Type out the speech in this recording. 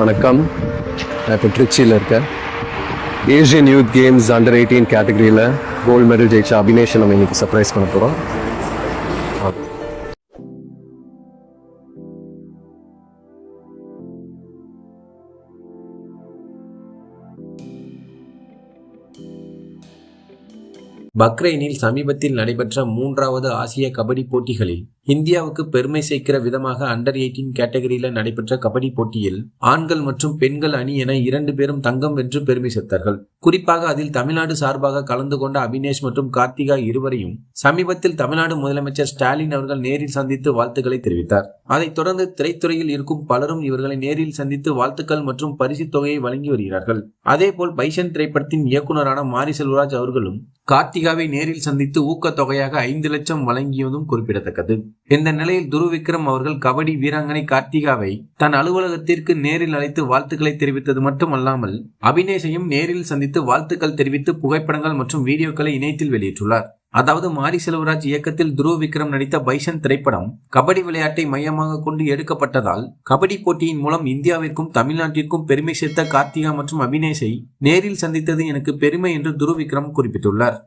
வணக்கம். நான் இப்போ திருச்சியில் இருக்கேன். Asian youth games under eighteen கேட்டகரியில் கோல்டு மெடல் ஜெயிச்ச அபினேஷை நம்ம இன்னைக்கு சர்ப்ரைஸ் பண்ண போகிறோம் பக்ரைனில் சமீபத்தில் நடைபெற்ற மூன்றாவது ஆசிய கபடி போட்டிகளில் இந்தியாவுக்கு பெருமை சேர்க்கிற விதமாக அண்டர் எயிட்டீன் கேட்டகரியில் நடைபெற்ற கபடி போட்டியில் ஆண்கள் மற்றும் பெண்கள் அணி என இரண்டு பேரும் தங்கம் வென்று பெருமை சேர்த்தார்கள் குறிப்பாக அதில் தமிழ்நாடு சார்பாக கலந்து கொண்ட அபினேஷ் மற்றும் கார்த்திகா இருவரையும் சமீபத்தில் தமிழ்நாடு முதலமைச்சர் ஸ்டாலின் அவர்கள் நேரில் சந்தித்து வாழ்த்துக்களை தெரிவித்தார். அதைத் தொடர்ந்து திரைத்துறையில் இருக்கும் பலரும் இவர்களை நேரில் சந்தித்து வாழ்த்துக்கள் மற்றும் பரிசுத் தொகையை வழங்கி வருகிறார்கள். அதேபோல் பைசன் திரைப்படத்தின் இயக்குனரான மாரி செல்வராஜ் அவர்களும் கார்த்திகாவை நேரில் சந்தித்து ஊக்கத்தொகையாக ஐந்து லட்சம் வழங்கியதும் குறிப்பிடத்தக்கது. இந்த நிலையில் துரு விக்ரம் அவர்கள் கபடி வீராங்கனை கார்த்திகாவை தன் அலுவலகத்திற்கு நேரில் அழைத்து வாழ்த்துக்களை தெரிவித்தது மட்டுமல்லாமல் அபினேஷையும் நேரில் சந்தித்து வாழ்த்துக்கள் தெரிவித்து புகைப்படங்கள் மற்றும் வீடியோக்களை இணையத்தில் வெளியிட்டுள்ளார். அதாவது மாரி செல்வராஜ் இயக்கத்தில் துருவ விக்ரம் நடித்த பைசன் திரைப்படம் கபடி விளையாட்டை மையமாக கொண்டு எடுக்கப்பட்டதால் கபடி போட்டியின் மூலம் இந்தியாவிற்கும் தமிழ்நாட்டிற்கும் பெருமை சேர்த்த கார்த்திகா மற்றும் அபினேஷை நேரில் சந்தித்தது எனக்கு பெருமை என்று துருவ விக்ரம் குறிப்பிட்டுள்ளார்.